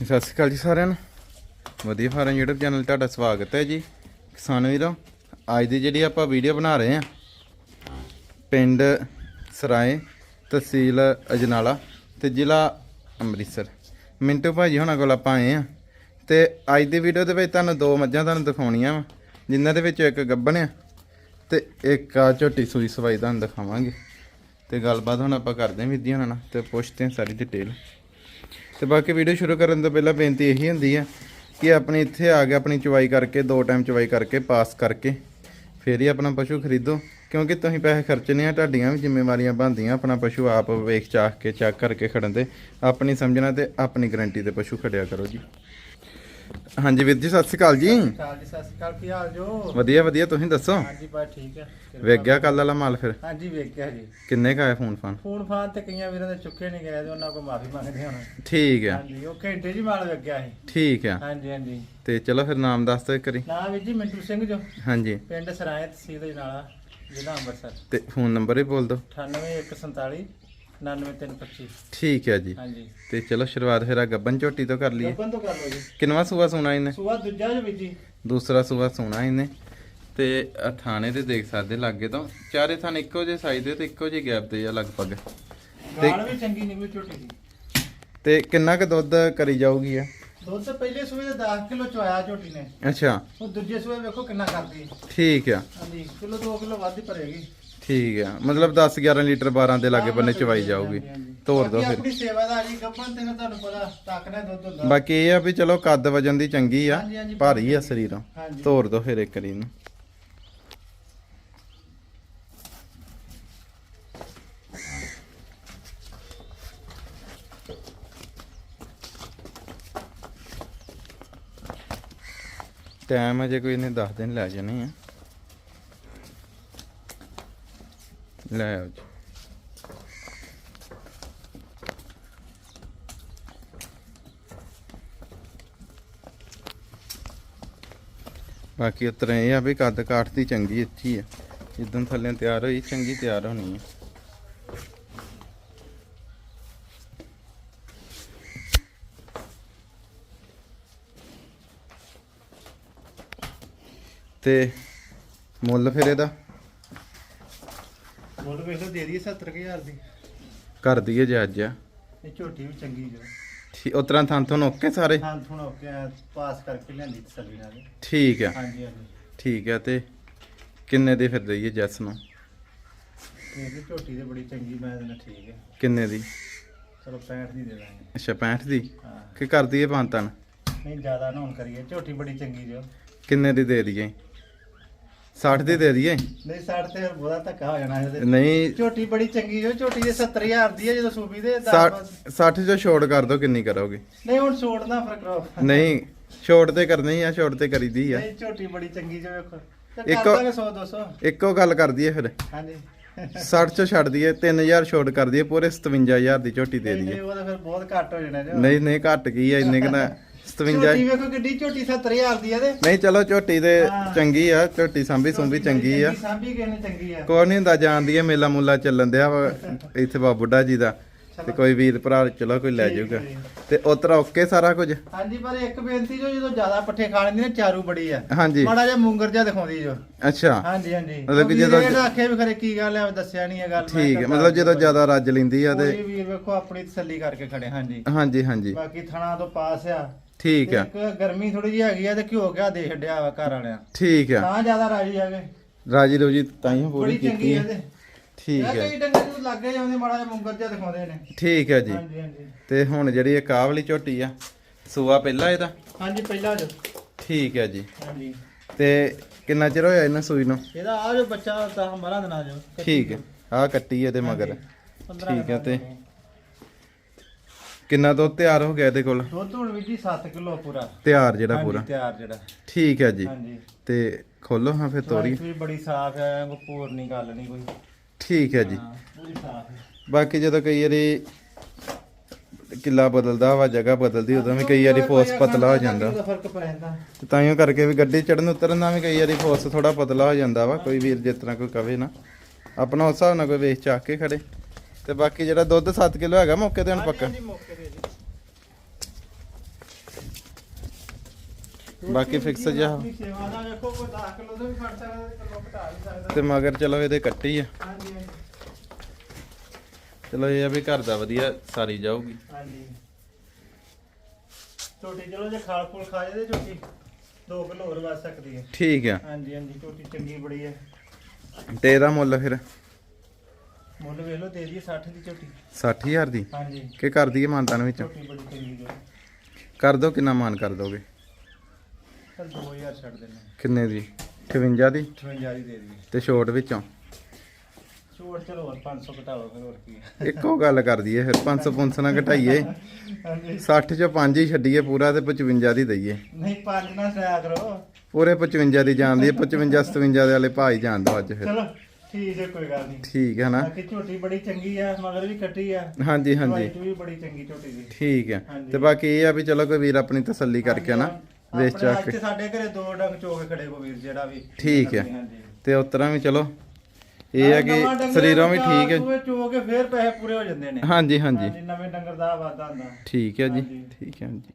ਸਤਿ ਸ਼੍ਰੀ ਅਕਾਲ ਜੀ ਸਾਰਿਆਂ ਨੂੰ। ਵਧੀਆ ਫਾਰਮ YouTube ਚੈਨਲ ਤੁਹਾਡਾ ਸਵਾਗਤ ਹੈ ਜੀ। ਕਿਸਾਨ ਵੀਰੋ, ਅੱਜ ਦੀ ਜਿਹੜੀ ਆਪਾਂ ਵੀਡੀਓ ਬਣਾ ਰਹੇ ਹਾਂ, ਪਿੰਡ ਸਰਾਏ ਤਹਿਸੀਲ ਅਜਨਾਲਾ ਤੇ ਜ਼ਿਲ੍ਹਾ ਅੰਮ੍ਰਿਤਸਰ। ਮਿੰਟੂ ਭਾਜੀ ਹੁਣਾਂ ਕੋਲ ਆਪਾਂ ਆਏ ਆ ਤੇ ਅੱਜ ਦੀ ਵੀਡੀਓ ਦੇ ਵਿੱਚ ਤੁਹਾਨੂੰ ਦੋ ਮੱਝਾਂ ਤੁਹਾਨੂੰ ਦਿਖਾਉਣੀਆਂ ਵਾ, ਜਿਨ੍ਹਾਂ ਦੇ ਵਿੱਚੋਂ ਇੱਕ ਗੱਬਣ ਆ ਤੇ ਇੱਕ ਆ ਝੋਟੀ ਸੂਈ ਸਵਾਈ ਤੁਹਾਨੂੰ ਦਿਖਾਵਾਂਗੇ। ਤੇ ਗੱਲਬਾਤ ਹੁਣ ਆਪਾਂ ਕਰਦੇ ਹਾਂ ਵੀਰ ਨਾਲ ਤੇ ਪੁੱਛਦੇ ਹਾਂ ਸਾਰੀ ਡਿਟੇਲ ਤੇ ਬਾਕੀ ਵੀਡੀਓ ਸ਼ੁਰੂ ਕਰਨ ਤੋਂ ਪਹਿਲਾਂ ਬੇਨਤੀ ਇਹੀ ਹੁੰਦੀ ਹੈ ਕਿ ਆਪਣੀ ਇੱਥੇ ਆ ਕੇ ਆਪਣੀ ਚਵਾਈ ਕਰਕੇ, ਦੋ ਟਾਈਮ ਚਵਾਈ ਕਰਕੇ ਪਾਸ ਕਰਕੇ, ਫੇਰ ਹੀ ਆਪਣਾ ਪਸ਼ੂ ਖਰੀਦੋ। ਕਿਉਂਕਿ ਤੁਸੀਂ ਪੈਸੇ ਖਰਚਣੇ ਆ, ਤੁਹਾਡੀਆਂ ਵੀ ਜ਼ਿੰਮੇਵਾਰੀਆਂ ਬਣਦੀਆਂ। ਆਪਣਾ ਪਸ਼ੂ ਆਪ ਵੇਖ ਚਾਖ ਕੇ ਚੈੱਕ ਕਰਕੇ ਖੜਨ ਤੇ ਆਪਣੀ ਸਮਝਣਾ ਤੇ ਆਪਣੀ ਗਾਰੰਟੀ ਤੇ ਪਸ਼ੂ ਖੜਿਆ ਕਰੋ ਜੀ। ਹਾਂਜੀ ਵੀਰ ਜੀ ਸਤਿ ਸ਼੍ਰੀ ਅਕਾਲ ਜੀ। ਸਤਿ ਸ਼੍ਰੀ ਅਕਾਲ ਕੀ ਹਾਲ ਜੋ? ਵਧੀਆ ਵਧੀਆ ਤੁਸੀਂ ਦੱਸੋ? ਹਾਂਜੀ ਬਸ ਠੀਕ ਹੈ। ਵੇਖ ਗਿਆ ਕੱਲ ਵਾਲਾ ਮਾਲ ਫਿਰ? ਹਾਂਜੀ ਵੇਖ ਗਿਆ ਜੀ। ਕਿੰਨੇ ਕਾ ਫੋਨ ਫਾਨ? ਫੋਨ ਫਾਨ ਤੇ ਕਈਆਂ ਵੀਰਾਂ ਦੇ ਚੁੱਕੇ ਨਹੀਂ ਗਏ ਤੇ ਉਹਨਾਂ ਕੋਲ ਮਾਫੀ ਮੰਗਦੇ ਹੁਣ। ਠੀਕ ਆ ਹਾਂਜੀ ਉਹ ਘੰਟੇ ਜੀ ਮਾਲ ਵੇਖ ਗਿਆ ਸੀ। ਠੀਕ ਆ ਹਾਂਜੀ ਹਾਂਜੀ। ਤੇ ਚਲੋ ਫਿਰ ਨਾਮ ਦੱਸ ਦਿਓ ਇੱਕ ਵਾਰੀ। ਨਾ ਵੀਰ ਜੀ ਮਿੰਟੂ ਸਿੰਘ ਜੋ। ਹਾਂਜੀ। ਪਿੰਡ ਸਰਾਏ ਤਹਿਸੀਲ ਜਨਾਲਾ ਜ਼ਿਲ੍ਹਾ ਅੰਮ੍ਰਿਤਸਰ। ਤੇ ਫੋਨ ਨੰਬਰ ਵੀ ਬੋਲ ਦਿਓ। 98147 99325 ਠੀਕ ਹੈ ਜੀ। ਹਾਂਜੀ। ਤੇ ਚਲੋ ਸ਼ੁਰੂਆਤ ਫਿਰ ਆ ਗੱਬਨ ਝੋਟੀ ਤੋਂ ਕਰ ਲਈਏ। ਗੱਪਨ ਤੋਂ ਕਰ ਲਓ ਜੀ। ਕਿੰਨਵਾ ਸੂਆ ਸੁਣਾ ਇਹਨੇ? ਸੁਆ ਦੂਜਾ ਜੋ ਜੀ ਦੂਸਰਾ ਸੂਆ ਸੁਣਾ ਇਹਨੇ। ਤੇ ਥਾਣੇ ਤੇ ਦੇਖ ਸਕਦੇ ਲਾਗੇ ਤੋਂ। ਚਾਰੇ ਥਾਂ ਇੱਕੋ ਜਿਹੇ ਸਾਈਜ਼ ਦੇ ਤੇ ਇੱਕੋ ਜਿਹੇ ਗੈਪ ਤੇ ਆ ਲਗਭਗ। ਗਾਲ ਵੀ ਚੰਗੀ ਨਿਕਲੀ ਝੋਟੀ ਦੀ। ਤੇ ਕਿੰਨਾ ਕੁ ਦੁੱਧ ਕਰੀ ਜਾਊਗੀ ਆ ਦੁੱਧ ਪਹਿਲੇ ਸੂਏ ਦੇ 10 ਕਿਲੋ ਚੋਇਆ ਝੋਟੀ ਨੇ। ਅੱਛਾ। ਉਹ ਦੂਜੇ ਸੂਏ ਵੇਖੋ ਕਿੰਨਾ ਕਰਦੀ। ਠੀਕ ਆ। ਹਾਂਜੀ ਕਿਲੋ 2 ਕਿਲੋ ਵੱਧ ਹੀ ਭਰੇਗੀ। ਠੀਕ ਆ। ਮਤਲਬ 10 11 ਲੀਟਰ 12 ਦੇ ਲਾਗੇ ਬੰਨੇ ਚਵਾਈ ਜਾਊਗੀ। ਤੋਰ ਦੋ ਫਿਰ। ਆਪਣੀ ਸੇਵਾਦਾਰੀ ਗੱਪਨ ਤੇ ਤੁਹਾਨੂੰ ਪਤਾ ਟੱਕਣਾ ਦੁੱਧ ਹੁੰਦਾ। ਬਾਕੀ ਇਹ ਆ ਵੀ ਚਲੋ ਕੱਦ ਵਜਨ ਦੀ ਚੰਗੀ ਆ। ਹਾਂਜੀ, ਹਾਂਜੀ, ਭਾਰੀ ਆ ਸਰੀਰੋਂ। ਹਾਂਜੀ। ਤੋਰ ਦੋ ਫਿਰ ਇੱਕ ਵਾਰੀ ਨੂੰ ਟਾਈਮ ਅਜੇ ਕੋਈ ਨਹੀਂ ਦੱਸ ਦਿਨ ਲੈ ਜਾਣੇ ਆ। ਲੈ ਆਓ ਜੀ। ਬਾਕੀ ਉਤਰ ਇਹ ਆ ਵੀ ਕੱਦ ਕਾਠ ਦੀ ਚੰਗੀ ਅੱਛੀ ਆ। ਜਿੱਦਣ ਥੱਲੇ ਤਿਆਰ ਹੋਈ, ਚੰਗੀ ਤਿਆਰ ਹੋਣੀ ਆ। ਤੇ ਮੁੱਲ ਫਿਰ ਇਹਦਾ? ਮੁੱਲ ਵੇਖ ਲਓ ਦੇ ਦਈਏ 70000 ਦੀ। ਕਰ ਦਈਏ ਜੇ ਅੱਜ ਆ। ਇਹ ਝੋਟੀ ਵੀ ਚੰਗੀ ਜੋ ਠੀਕ ਉਤਰਾਂ ਥਾਂ ਤੋਂ ਓਕੇ ਸਾਰੇ? ਹਾਂ ਥੋੜਾ ਗਿਆ ਪਾਸ ਕਰਕੇ ਲਿਆਂਦੀ ਤਸੱਲੀ ਨਾਲ। ਠੀਕ ਆ। ਹਾਂਜੀ ਹਾਂਜੀ। ਠੀਕ ਆ ਤੇ ਕਿੰਨੇ ਦੇ ਫਿਰ ਦਈਏ ਜੈਸ ਨੂੰ? ਇਹ ਝੋਟੀ ਤੇ ਬੜੀ ਚੰਗੀ ਮੈਂ ਦੇਣਾ ਠੀਕ ਹੈ ਕਿੰਨੇ ਦੀ? ਚਲੋ 65 ਦੀ ਦੇ ਦਾਂਗੇ। ਅੱਛਾ 65 ਦੀ? ਹਾਂ। ਕਿ ਕਰ ਦਈਏ ਪੰਤਨ ਨਹੀਂ ਜ਼ਿਆਦਾ ਨਾ ਹੁਣ ਕਰੀਏ। ਝੋਟੀ ਬੜੀ ਚੰਗੀ ਜੋ। ਕਿੰਨੇ ਦੀ ਦੇ ਦਈਏ? 60 ਦੀ ਦੇ ਦਈਏ। ਨਹੀਂ 60 ਤੇ ਫਿਰ ਬਹੁਤਾ ਧੱਕਾ ਹੋ ਜਾਣਾ ਇਹਦੇ ਨਹੀਂ। ਝੋਟੀ ਬੜੀ ਚੰਗੀ ਜੋ ਝੋਟੀ ਦੇ 70000 ਦੀ ਹੈ ਜਦੋਂ ਸੂਬੀ ਦੇ 60 60 ਚੋਂ ਛੋੜ ਕਰ ਦੋ ਕਿੰਨੀ ਕਰੋਗੇ? ਨਹੀਂ ਹੁਣ ਛੋੜ ਨਾ ਫ਼ਰਕ ਰੋ ਨਹੀਂ ਛੋੜ ਤੇ ਕਰਨੀ ਆ ਛੋੜ ਤੇ ਕਰੀਦੀ ਆ। ਨਹੀਂ ਝੋਟੀ ਬੜੀ ਚੰਗੀ ਜੋ ਵੇਖੋ। ਇੱਕ- ਕਰ ਦਾਂਗੇ 100 200 ਇੱਕੋ ਗੱਲ ਕਰ ਦਈਏ ਫਿਰ। ਹਾਂਜੀ। 60 ਚੋਂ ਛੱਡ ਦਈਏ 3000 ਛੋੜ ਕਰ ਦਈਏ ਪੂਰੇ 57000 ਦੀ ਝੋਟੀ ਦੇ ਦਈਏ ਨਹੀਂ ਉਹ ਤਾਂ ਫਿਰ ਬਹੁਤ ਘੱਟ ਹੋ ਜਾਣਾ ਜੋ। ਨਹੀਂ ਨਹੀਂ ਘੱਟ ਕੀ ਆ ਇੰਨੇ ਕਨਾ 57 ਝੋਟੀ ਵੇਖੋ ਕਿੱਡੀ ਝੋਟੀ 70000 ਦੀ ਹੈ ਤੇ। ਨਹੀਂ ਚਲੋ ਝੋਟੀ ਦੇ ਹਾਂ। ਚੰਗੀ ਆ ਝੋਟੀ ਸੰਭੀ ਸੁੰਭੀ ਚੰਗੀ ਆ। ਸਾਂਭੀ ਕਿਸੇ ਨੇ ਚੰਗੀ ਆ। ਕੋਈ ਨਹੀਂ ਹੁੰਦਾ ਜਾਣਦੀ ਆ ਮੇਲਾ ਮੂਲਾ ਚੱਲਣ ਦਿਆ ਵਾ ਇੱਥੇ ਬਾ ਬੁੱਢਾ ਜੀ ਦਾ। ਤੇ ਕੋਈ ਵੀਰ ਭਰਾ ਚਲੋ ਕੋਈ ਲੈ ਠੀਕ ਜਾਊਗਾ। ਹੈ ਜੀ। ਤੇ ਉਤਰਾ ਓਕੇ ਸਾਰਾ ਕੁਝ? ਹਾਂਜੀ ਪਰ ਇੱਕ ਬੇਨਤੀ ਜੋ ਜਦੋਂ ਜ਼ਿਆਦਾ ਪੱਠੇ ਖਾ ਲੈਂਦੀ ਨੇ ਚਾਰੂ ਬੜੀ ਆ। ਹਾਂਜੀ। ਮਾੜਾ ਜਿਹਾ ਮੂੰਗਰ ਜਿਹਾ ਦਿਖਾਉਂਦੀ ਜੋ। ਅੱਛਾ। ਹਾਂਜੀ ਹਾਂਜੀ। ਮਤਲਬ ਕਿ ਜਦੋਂ- ਜਿਹੜਾ ਆਖੇ ਵੀ ਖਰੇ ਕੀ ਗੱਲ ਹੈ ਦੱਸਿਆ ਨਹੀਂ ਇਹ ਗੱਲ ਮੈਂ ਠੀਕ ਹੈ ਮਤਲਬ ਜਦੋਂ ਜ਼ਿਆਦਾ ਰੱਜ ਲੈਂਦੀ ਆ ਤੇ ਕੋਈ ਵੀਰ ਵੇਖੋ ਆਪਣੀ ਤਸੱਲੀ ਕਰਕੇ ਖੜੇ ਹਾਂਜੀ। ਹਾਂਜੀ ਹਾਂਜੀ। ਬਾਕੀ ਥਣਾ ਤੋਂ ਪਾਸ ਆ। ਠੀਕ ਤੇ ਆ ਇੱਕ ਗਰਮੀ ਥੋੜੀ ਜਿਹੀ ਹੈਗੀ ਆ ਤੇ ਘਿਓ ਗਿਆ ਦੇ ਛੱਡਿਆ ਵਾ ਘਰ ਵਾਲਿਆਂ ਠੀਕ ਆ ਤਾਂ ਜ਼ਿਆਦਾ ਰਾਜੀ ਹੈਗੇ ਰਾਜੀ ਰੋਜੀ ਤਾਈਓ ਪੂਰੀ ਬੜੀ ਚੰਗੀ ਕੀਤੀ ਹੈ। ਆ। ਤੇ। ਠੀਕ ਹੈ। ਕਈ ਡੰਗਰ ਨੂੰ ਲੱਗੇ ਜਾਂਦੇ ਮਾੜਾ ਜਿਹਾ ਮੂੰਗਰ ਜਿਹਾ ਦਿਖਾਉਂਦੇ ਨੇ। ਠੀਕ ਹੈ ਜੀ। ਹਾਂਜੀ ਹਾਂਜੀ। ਤੇ ਹੁਣ ਜਿਹੜੀ ਇਹ ਕਾਹ ਵਾਲੀ ਝੋਟੀ ਆ ਸੂਆ ਪਹਿਲਾ ਇਹਦਾ? ਹਾਂਜੀ ਪਹਿਲਾ ਜੋ। ਠੀਕ ਹੈ ਜੀ। ਹਾਂਜੀ। ਤੇ ਕਿੰਨਾ ਚਿਰ ਹੋਇਆ ਇਹਨਾਂ ਸੂਈ ਨੂੰ? ਇਹਦਾ ਆ ਜੋ ਬੱਚਾ 10 12 ਦਿਨਾਂ ਜੋ। ਠੀਕ ਹੈ। ਆਹ ਕੱਟੀ ਇਹਦੇ ਮਗਰ। 15 ਠੀਕ ਹੈ ਤੇ ਕਿੰਨਾ ਦੁੱਧ ਤਿਆਰ ਹੋ ਗਿਆ ਇਹਦੇ ਕੋਲ? ਦੁੱਧ ਹੁਣ ਵੀ ਜੀ 7 ਕਿਲੋ ਪੂਰਾ। ਤਿਆਰ ਜਿਹੜਾ ਹਾਂਜੀ, ਪੂਰਾ। ਤਿਆਰ ਜਿਹੜਾ। ਠੀਕ ਹੈ ਜੀ। ਹਾਂਜੀ। ਤੇ ਖੋਲੋ ਹਾਂ ਫਿਰ ਤੋਰੀ। ਵੀ ਬੜੀ ਸਾਫ਼ ਹੈ ਕੋਈ ਪੂਰ ਨਹੀਂ ਗੱਲ ਨਹੀਂ ਕੋਈ। ਠੀਕ ਹੈ ਜੀ। ਹਾਂ ਪੂਰੀ ਸਾਫ਼ ਹੈ। ਬਾਕੀ ਜਦੋਂ ਕਈ ਵਾਰੀ ਕਿੱਲਾ ਬਦਲਦਾ ਵਾ ਜਗ੍ਹਾ ਬਦਲਦੀ ਉਦੋਂ ਵੀ ਕਈ ਵਾਰੀ ਫੋਰਸ ਪਤਲਾ ਹੋ ਜਾਂਦਾ। ਫ਼ਰਕ ਪੈ ਜਾਂਦਾ। ਤੇ ਤਾਈਓ ਕਰਕੇ ਵੀ ਗੱਡੀ ਚੜਨ ਉਤਰਨ ਦਾ ਵੀ ਕਈ ਵਾਰੀ ਫੋਰਸ ਥੋੜਾ ਪਤਲਾ ਹੋ ਜਾਂਦਾ ਵਾ ਕੋਈ ਵੀਰ ਜਿਸ ਤਰ੍ਹਾਂ ਕੋਈ ਕਵੇ ਨਾ। ਆਪਣਾ ਉਸ ਹਿਸਾਬ ਨਾਲ ਕੋਈ ਵੇਚ ਚੱਕ ਕੇ ਖੜੇ। ਤੇ ਬਾਕੀ ਜਿਹੜਾ ਦੁੱਧ 7 ਕਿਲੋ ਹੈਗਾ ਮੌਕੇ ਤੇ ਹੁਣ ਪੱਕਾ। ਬਾਕੀ ਫਿਕਸ ਜਿਹਾ। ਸੇਵਾ ਦਾ ਵੇਖੋ ਕੋਈ 10 ਕਿਲੋ ਤੋਂ ਵੀ ਫੜ ਸਕਦਾ ਤੇ ਕਿਲੋ ਘਟਾ ਵੀ ਸਕਦਾ। ਤੇ ਮਗਰ ਚਲੋ ਇਹਦੇ ਕੱਟੀ ਆ। ਹਾਂਜੀ ਹਾਂਜੀ। ਚਲੋ ਇਹ ਆ ਵੀ ਘਰ ਦਾ ਵਧੀਆ ਸਾਰੀ ਜਾਊਗੀ। ਹਾਂਜੀ। ਝੋਟੀ ਚਲੋ ਜੇ ਖਾਲ ਖੂਲ ਖਾ ਜਾਏ ਤੇ ਝੋਟੀ 2 ਕਿਲੋ ਹੋਰ ਵੱਧ ਸਕਦੀ ਹੈ। ਠੀਕ ਆ। ਹਾਂਜੀ ਹਾਂਜੀ ਝੋਟੀ ਚੰਗੀ ਬੜੀ ਹੈ। ਤੇ ਇਹਦਾ ਮੁੱਲ ਫਿਰ? ਮੁੱਲ ਵੇਖ ਲਓ ਦੇ ਦੀ 60 ਦੀ ਝੋਟੀ। 60000 ਦੀ? ਹਾਂਜੀ। ਕਿ ਕਰ ਦਈਏ ਮਾਨਤਾਨ ਵਿੱਚੋਂ? ਝੋਟੀ ਬੜੀ ਚੰਗੀ ਜੋ ਕਰ ਦੋ ਕਿੰਨਾ ਮਾਨ ਕਰ ਦੋਗੇ? ਚਲ 2000 ਛੱਡ ਦੇਣਾ ਕਿੰਨੇ ਦੀ? 58 ਦੀ? 58 ਦੀ ਦੇ ਦੀ ਤੇ ਛੋਟ ਵਿੱਚੋਂ? ਛੋੜ ਚਲੋ ਹੋਰ 500 ਘਟਾ ਲਓ ਫਿਰ ਹੋਰ ਕੀ ਇੱਕੋ ਗੱਲ ਕਰ ਦਈਏ ਫਿਰ 500 500 ਨਾ ਘਟਾਈਏ। ਹਾਂਜੀ। 60 ਚੋਂ 5 ਹੀ ਛੱਡੀਏ ਪੂਰਾ ਤੇ 55 ਦੀ ਦਈਏ। ਨਹੀਂ ਪੰਜ ਨਾ ਸਿਆ ਕਰੋ। ਪੂਰੇ 55 ਦੀ ਜਾਣਦੀ 55 57 ਦੇ ਵਾਲੇ ਭਾਈ ਜਾਣ ਦੋ ਅੱਜ ਫਿਰ। ਚਲੋ। ਠੀਕ ਹੈ ਕੋਈ ਗੱਲ ਨਹੀਂ। ਠੀਕ ਹੈ ਨਾ? ਬਾਕੀ ਝੋਟੀ ਬੜੀ ਚੰਗੀ ਆ ਮਗਰ ਵੀ ਕੱਟੀ ਆ। ਹਾਂਜੀ ਹਾਂਜੀ। ਵਾਈਟ ਵੀ ਬੜੀ ਚੰਗੀ ਝੋਟੀ ਦੀ। ਠੀਕ ਹੈ। ਹਾਂਜੀ। ਤੇ ਬਾਕੀ ਇਹ ਆ ਵੀ ਚਲੋ ਕੋਈ ਵੀਰ ਆਪਣੀ ਤਸੱਲੀ ਕਰਕੇ ਨਾ ਵੇਚ ਆਪਣੇ ਚੱਕ ਅੱਜ ਕੇ। ਤੇ ਸਾਡੇ ਘਰੇ ਦੋ ਡੰਗ ਚੋਕੇ ਖੜੇ ਕੋ ਵੀਰ ਜਿਹੜਾ ਵੀ। ਠੀਕ ਹੈ। ਹਾਂਜੀ ਤੇ ਉਤਰਾਂ ਵੀ ਚਲੋ। ਇਹ ਨਵਾਂ ਕਿ ਡੰਗਰ ਸਰੀਰੋਂ ਵੀ ਚਾਰ ਠੀਕ ਹੈ। ਸੂਏ ਚੋ ਕੇ ਫੇਰ ਪੈਸੇ ਪੂਰੇ ਹੋ ਜਾਂਦੇ ਨੇ। ਹਾਂਜੀ ਹਾਂਜੀ। ਹਾਂਜੀ ਨਵੇਂ ਡੰਗਰ ਦਾ ਵਾਦਾ ਹੁੰਦਾ। ਠੀਕ ਹੈ ਜੀ। ਹਾਂਜੀ। ਠੀਕ ਹੈ ਜੀ